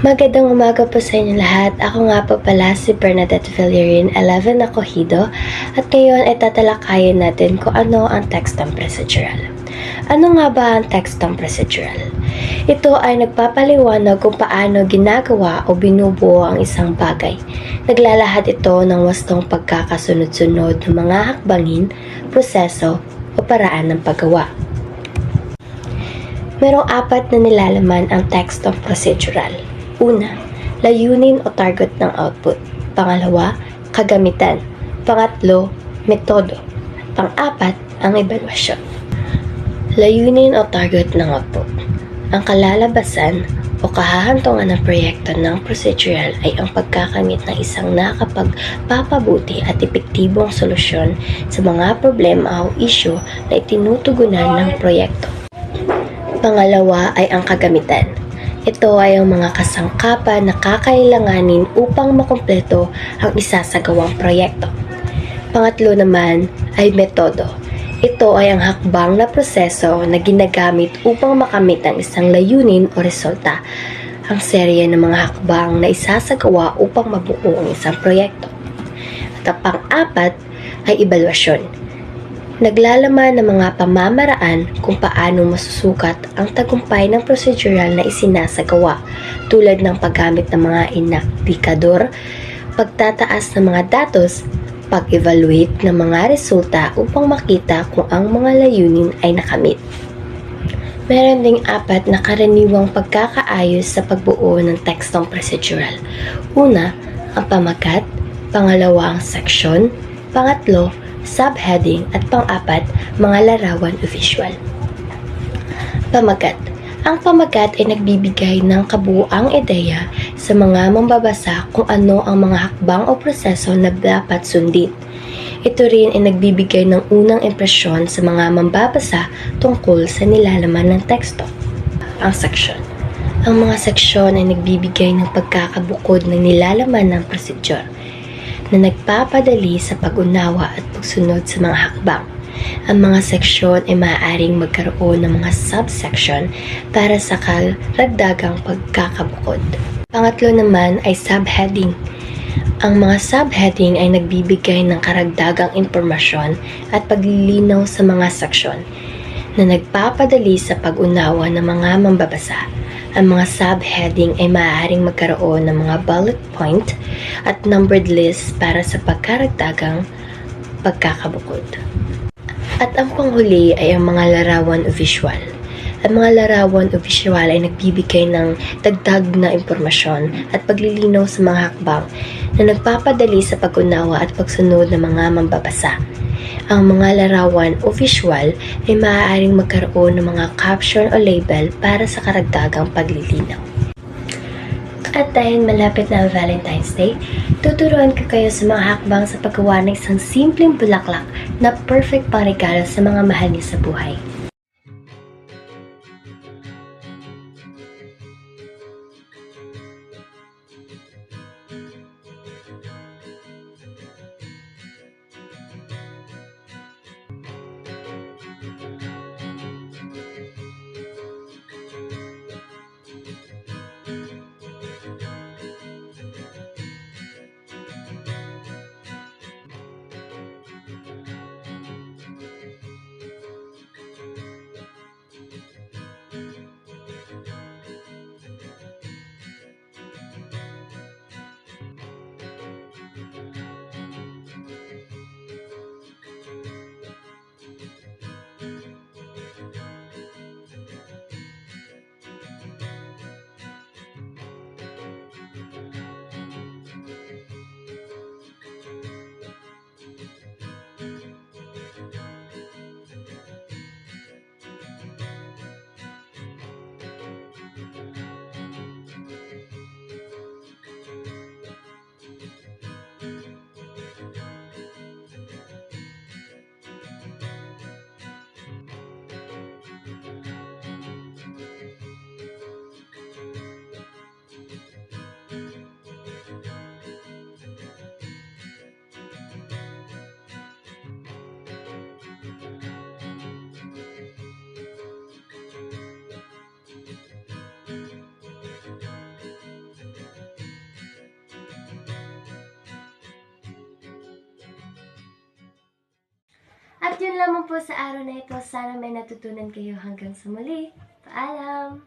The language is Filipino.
Magandang umaga po sa inyo lahat. Ako nga po pala si Bernadette Villarin, 11 na Cohido, at ngayon ay tatalakayin natin kung ano ang textong procedural. Ano nga ba ang textong procedural? Ito ay nagpapaliwanag kung paano ginagawa o binubuo ang isang bagay. Naglalahad ito ng wastong pagkakasunod-sunod ng mga hakbangin, proseso o paraan ng paggawa. Merong apat na nilalaman ang textong procedural. Una, layunin o target ng output. Pangalawa, kagamitan. Pangatlo, metodo. At pang-apat, ang evaluasyon. Layunin o target ng output. Ang kalalabasan o kahahantungan ng proyekto ng procedural ay ang pagkakamit ng isang nakapagpapabuti at epektibong solusyon sa mga problema o issue na itinutugunan ng proyekto. Pangalawa ay ang kagamitan. Ito ay ang mga kasangkapan na kakailanganin upang makumpleto ang isasagawang proyekto. Pangatlo naman ay metodo. Ito ay ang hakbang na proseso na ginagamit upang makamit ang isang layunin o resulta. Ang serye ng mga hakbang na isasagawa upang mabuo ang isang proyekto. At ang pang-apat ay evaluasyon naglalaman ng mga pamamaraan kung paano masusukat ang tagumpay ng procedural na isinasagawa tulad ng paggamit ng mga indikador, pagtataas ng mga datos, pag-evaluate ng mga resulta upang makita kung ang mga layunin ay nakamit. Meron ding apat na karaniwang pagkakaayos sa pagbuo ng tekstong procedural. Una, ang pamagat, pangalawa ang seksyon, pangatlo, subheading at pang-apat, mga larawan o visual. Pamagat Ang pamagat ay nagbibigay ng kabuuang ideya sa mga mambabasa kung ano ang mga hakbang o proseso na dapat sundin. Ito rin ay nagbibigay ng unang impresyon sa mga mambabasa tungkol sa nilalaman ng teksto. Ang seksyon Ang mga seksyon ay nagbibigay ng pagkakabukod ng nilalaman ng procedure na nagpapadali sa pag-unawa at pagsunod sa mga hakbang. Ang mga seksyon ay maaaring magkaroon ng mga subsection para sa karagdagang pagkakabukod. Pangatlo naman ay subheading. Ang mga subheading ay nagbibigay ng karagdagang impormasyon at paglilinaw sa mga seksyon na nagpapadali sa pag-unawa ng mga mambabasa. Ang mga subheading ay maaaring magkaroon ng mga bullet point at numbered list para sa pagkaragdagang pagkakabukod. At ang panghuli ay ang mga larawan o visual. Ang mga larawan o visual ay nagbibigay ng dagdag na impormasyon at paglilinaw sa mga hakbang na nagpapadali sa pag-unawa at pagsunod ng mga mambabasa. Ang mga larawan o visual ay maaaring magkaroon ng mga caption o label para sa karagdagang paglilinaw. At dahil malapit na ang Valentine's Day, tuturuan ko kayo sa mga hakbang sa paggawa ng isang simpleng bulaklak na perfect pangregalo sa mga mahal niyo sa buhay. At yun lamang po sa araw na ito. Sana may natutunan kayo hanggang sa muli. Paalam!